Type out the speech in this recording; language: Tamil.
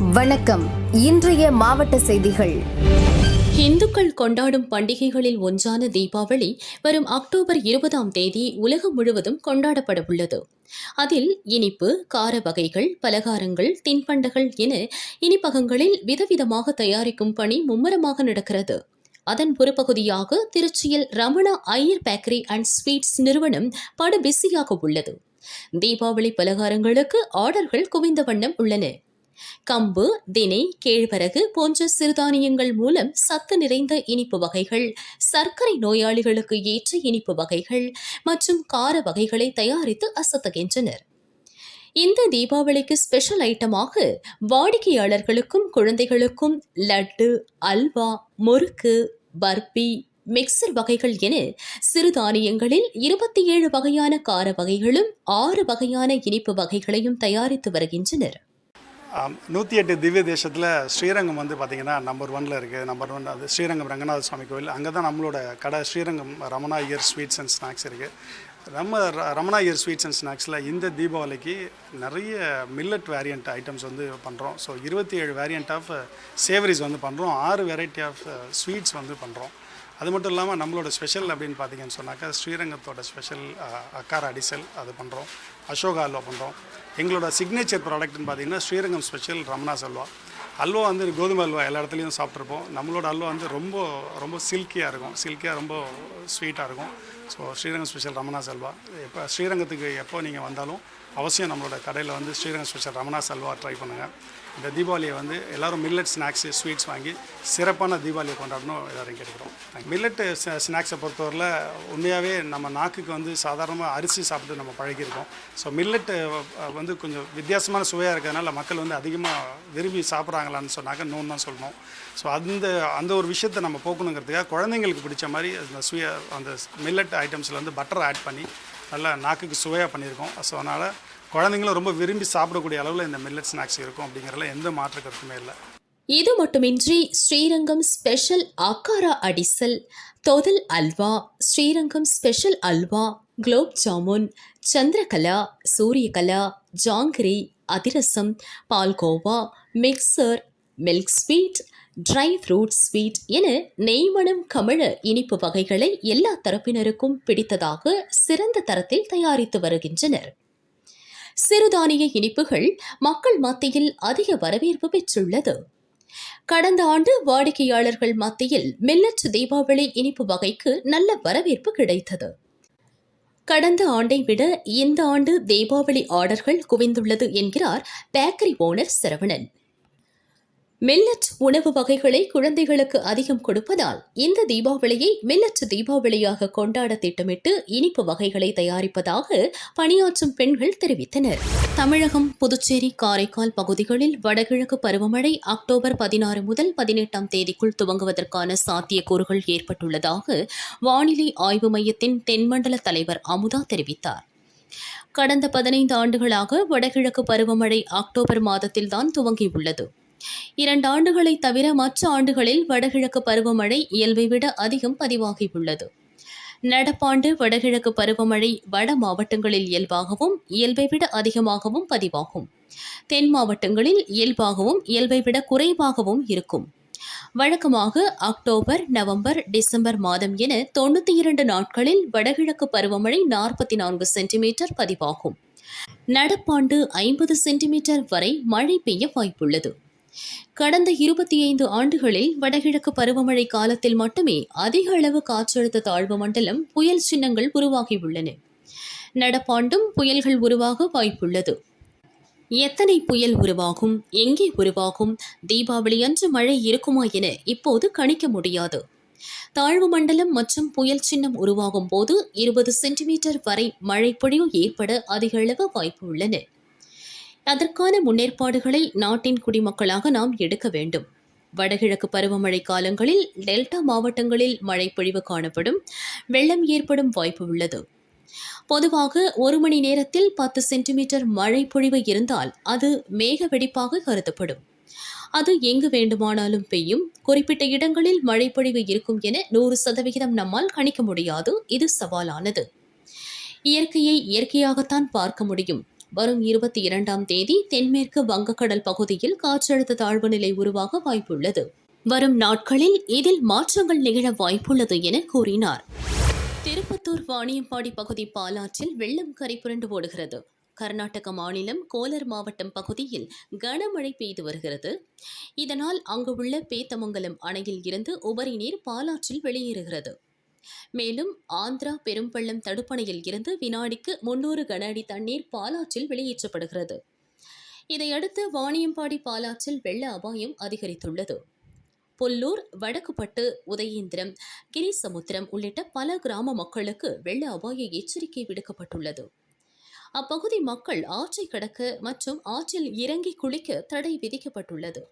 வணக்கம். இன்றைய மாவட்ட செய்திகள். இந்துக்கள் கொண்டாடும் பண்டிகைகளில் ஒன்றான தீபாவளி வரும் அக்டோபர் இருபதாம் தேதி உலகம் முழுவதும் கொண்டாடப்பட உள்ளது. அதில் இனிப்பு கார வகைகள் பலகாரங்கள் தின்பண்டங்கள் என இனிப்பகங்களில் விதவிதமாக தயாரிக்கும் பணி மும்முரமாக நடக்கிறது. அதன் ஒரு பகுதியாக திருச்சியில் Ramana Iyer bakery and sweets நிறுவனம் படு பிஸியாக உள்ளது. தீபாவளி பலகாரங்களுக்கு ஆர்டர்கள் குவிந்த வண்ணம் உள்ளன. கம்பு தினை கேழ்வரகு போன்ற சிறுதானியங்கள் மூலம் சத்து நிறைந்த இனிப்பு வகைகள் சர்க்கரை நோயாளிகளுக்கு ஏற்ற இனிப்பு வகைகள் மற்றும் கார வகைகளை தயாரித்து அசத்துகின்றனர். இந்த தீபாவளிக்கு ஸ்பெஷல் ஐட்டமாக வாடிக்கையாளர்களுக்கும் குழந்தைகளுக்கும் லட்டு அல்வா முறுக்கு பர்பி மிக்சர் வகைகள் என சிறுதானியங்களில் இருபத்தி ஏழு வகையான கார வகைகளும் ஆறு வகையான இனிப்பு வகைகளையும் தயாரித்து வருகின்றனர். நூற்றி எட்டு திவ்ய தேசத்தில் ஸ்ரீரங்கம் வந்து பார்த்திங்கன்னா நம்பர் ஒனில் இருக்குது நம்பர் ஒன் அது ஸ்ரீரங்கம் ரங்கநாத சுவாமி கோவில். அங்கே தான் நம்மளோட கடை Srirangam Ramana Iyer sweets and snacks இருக்குது நம்ம ர- ரமணா இயர் ஸ்வீட்ஸ் அண்ட் ஸ்நாக்ஸில் இந்த தீபாவளிக்கு நிறைய மில்லட் வேரியண்ட் ஐட்டம்ஸ் வந்து பண்ணுறோம் ஸோ இருபத்தி ஏழு வேரியண்ட் ஆஃப் சேவரிஸ் வந்து பண்ணுறோம் ஆறு வெரைட்டி ஆஃப் ஸ்வீட்ஸ் வந்து பண்ணுறோம் அது மட்டும் இல்லாமல் நம்மளோட ஸ்பெஷல் அப்படின்னு பார்த்தீங்கன்னு சொன்னாக்கா ஸ்ரீரங்கத்தோட ஸ்பெஷல் அக்கார அடிசல் அது பண்ணுறோம் அசோகா அல்வா பண்ணுறோம் எங்களோட சிக்னேச்சர் ப்ராடக்ட்னு பார்த்தீங்கன்னா ஸ்ரீரங்கம் ஸ்பெஷல் ரமணாஸ் அல்வா. அல்வா வந்து கோதுமை அல்வா எல்லா இடத்துலையும் சாப்பிட்ருப்போம் நம்மளோட அல்வா வந்து ரொம்ப ரொம்ப சில்கியாக இருக்கும். சில்கியாக ரொம்ப ஸ்வீட்டாக இருக்கும். So Srirangam special Ramana's halwa. எப்போ ஸ்ரீரங்கத்துக்கு எப்போ நீங்கள் வந்தாலும் அவசியம் நம்மளோட கடையில் வந்து ஸ்ரீரங்கம் ஸ்பெஷல் ரமணாஸ் அல்வா ட்ரை பண்ணுங்கள் இந்த தீபாவளியை வந்து எல்லாரும் மில்லட் ஸ்நாக்ஸு ஸ்வீட்ஸ் வாங்கி சிறப்பான தீபாவளியை கொண்டாடணும் எல்லாரையும் கேட்டுக்கிறோம். மில்லட் ஸ்நாக்ஸை பொறுத்தவரையில் உண்மையாகவே நம்ம நாக்குக்கு வந்து சாதாரணமாக அரிசி சாப்பிட்டு நம்ம பழகியிருக்கோம். ஸோ மில்லட் வந்து கொஞ்சம் வித்தியாசமான சுவையாக இருக்கிறதுனால மக்கள் வந்து அதிகமாக விரும்பி சாப்பிட்றாங்களான்னு சொன்னாக்க நோன்னு தான் சொல்லணும். ஸோ அந்த அந்த ஒரு விஷயத்தை நம்ம போக்கணுங்கிறதுக்காக குழந்தைங்களுக்கு பிடிச்ச மாதிரி அந்த சுய அந்த மில்லட் ஐட்டம்ஸில் வந்து பட்டர் ஆட் பண்ணி நல்லா நாக்குக்கு சுவையாக பண்ணியிருக்கோம். ஸோ அதனால் குழந்தைங்களும் ரொம்ப விரும்பி சாப்பிடக்கூடிய அளவில் இந்த மில்லட் ஸ்நாக்ஸ் இருக்கும் அப்படிங்கிறதுல எந்த மாற்று கருத்துமே இல்லை. இது மட்டுமின்றி ஸ்ரீரங்கம் ஸ்பெஷல் அக்காரா அடிசல் தொதல் அல்வா ஸ்ரீரங்கம் ஸ்பெஷல் அல்வா குலோப் ஜாமுன் சந்திரகலா சூரியகலா ஜாங்கிரி அதிரசம் palkova mixture milk sweet dry fruit sweet என நெய்மணம் கமிழ இனிப்பு வகைகளை எல்லா தரப்பினருக்கும் பிடித்ததாக சிறந்த தரத்தில் தயாரித்து வருகின்றனர். சிறுதானிய இனிப்புகள் மக்கள் மத்தியில் அதிக வரவேற்பு பெற்றுள்ளது. கடந்த ஆண்டு வாடிக்கையாளர்கள் மத்தியில் மில்லட் தீபாவளி இனிப்பு வகைக்கு நல்ல வரவேற்பு கிடைத்தது. கடந்த ஆண்டை விட இந்த ஆண்டு தீபாவளி ஆர்டர்கள் குவிந்துள்ளது என்கிறார் பேக்கரி ஓனர் சரவணன். மில்லட் உணவு வகைகளை குழந்தைகளுக்கு அதிகம் கொடுப்பதால் இந்த தீபாவளியை மில்லட் தீபாவளியாக கொண்டாட திட்டமிட்டு இனிப்பு வகைகளை தயாரிப்பதாக பணியாற்றும் பெண்கள் தெரிவித்தனர். தமிழகம் புதுச்சேரி காரைக்கால் பகுதிகளில் வடகிழக்கு பருவமழை அக்டோபர் பதினாறு முதல் பதினெட்டாம் தேதிக்குள் துவங்குவதற்கான சாத்தியக்கூறுகள் ஏற்பட்டுள்ளதாக வானிலை ஆய்வு மையத்தின் தென்மண்டல தலைவர் அமுதா தெரிவித்தார். கடந்த பதினைந்து ஆண்டுகளாக வடகிழக்கு பருவமழை அக்டோபர் மாதத்தில்தான் துவங்கியுள்ளது. இரண்டு ஆண்டுகளை தவிர மற்ற ஆண்டுகளில் வடகிழக்கு பருவமழை இயல்பை விட அதிகம் பதிவாகியுள்ளது. நடப்பாண்டு வடகிழக்கு பருவமழை வட மாவட்டங்களில் இயல்பாகவும் இயல்பை விட அதிகமாகவும் பதிவாகும். தென் மாவட்டங்களில் இயல்பாகவும் இயல்பை விட குறைவாகவும் இருக்கும். வழக்கமாக அக்டோபர் நவம்பர் டிசம்பர் மாதம் என தொண்ணூற்றி இரண்டு நாட்களில் வடகிழக்கு பருவமழை நாற்பத்தி நான்கு சென்டிமீட்டர் பதிவாகும். நடப்பாண்டு ஐம்பது சென்டிமீட்டர் வரை மழை பெய்ய வாய்ப்புள்ளது. கடந்த இருபத்தி ஐந்து ஆண்டுகளில் வடகிழக்கு பருவமழை காலத்தில் மட்டுமே அதிக அளவு காற்றழுத்த தாழ்வு மண்டலம் புயல் சின்னங்கள் உருவாகியுள்ளன. நடப்பாண்டும் புயல்கள் உருவாக வாய்ப்புள்ளது. எத்தனை புயல் உருவாகும் எங்கே உருவாகும் தீபாவளி அன்று மழை இருக்குமா என இப்போது கணிக்க முடியாது. தாழ்வு மண்டலம் மற்றும் புயல் சின்னம் உருவாகும் போது இருபது சென்டிமீட்டர் வரை மழை பொழிவு ஏற்பட அதிக அளவு வாய்ப்பு உள்ளன. அதற்கான முன்னேற்பாடுகளை நாட்டின் குடிமக்களாக நாம் எடுக்க வேண்டும். வடகிழக்கு பருவமழை காலங்களில் டெல்டா மாவட்டங்களில் மழை பொழிவு காணப்படும் வெள்ளம் ஏற்படும் வாய்ப்பு உள்ளது. பொதுவாக ஒரு மணி நேரத்தில் பத்து சென்டிமீட்டர் மழை பொழிவு இருந்தால் அது மேக வெடிப்பாக கருதப்படும். அது எங்கு வேண்டுமானாலும் பெய்யும். குறிப்பிட்ட இடங்களில் மழைப்பொழிவு இருக்கும் என நூறு சதவிகிதம் நம்மால் கணிக்க முடியாது. இது சவாலானது. இயற்கையை இயற்கையாகத்தான் பார்க்க முடியும். வரும் இருபத்தி இரண்டாம் தேதி தென்மேற்கு வங்கக்கடல் பகுதியில் காற்றழுத்த தாழ்வு நிலை உருவாக வாய்ப்புள்ளது. வரும் நாட்களில் இதில் மாற்றங்கள் நிகழ வாய்ப்புள்ளது என கூறினார். திருப்பத்தூர் வாணியம்பாடி பகுதி பாலாற்றில் வெள்ளம் கரை புரண்டு ஓடுகிறது. கர்நாடக மாநிலம் கோலர் மாவட்டம் பகுதியில் கனமழை பெய்து வருகிறது. இதனால் அங்கு உள்ள பேத்தமங்கலம் அணையில் இருந்து உபரி நீர் பாலாற்றில் வெளியேறுகிறது. மேலும் ஆந்திரா பெரும்பள்ளம் தடுப்பணையில் இருந்து வினாடிக்கு முன்னூறு கன அடி தண்ணீர் பாலாற்றில் வெளியேற்றப்படுகிறது. இதையடுத்து வாணியம்பாடி பாலாற்றில் வெள்ள அபாயம் அதிகரித்துள்ளது. புல்லூர் வடக்குப்பட்டு உதயேந்திரம் கிரிசமுத்திரம் உள்ளிட்ட பல கிராம மக்களுக்கு வெள்ள அபாய எச்சரிக்கை விடுக்கப்பட்டுள்ளது. அப்பகுதி மக்கள் ஆற்றை கடக்க மற்றும் ஆற்றில் இறங்கி குளிக்க தடை விதிக்கப்பட்டுள்ளது.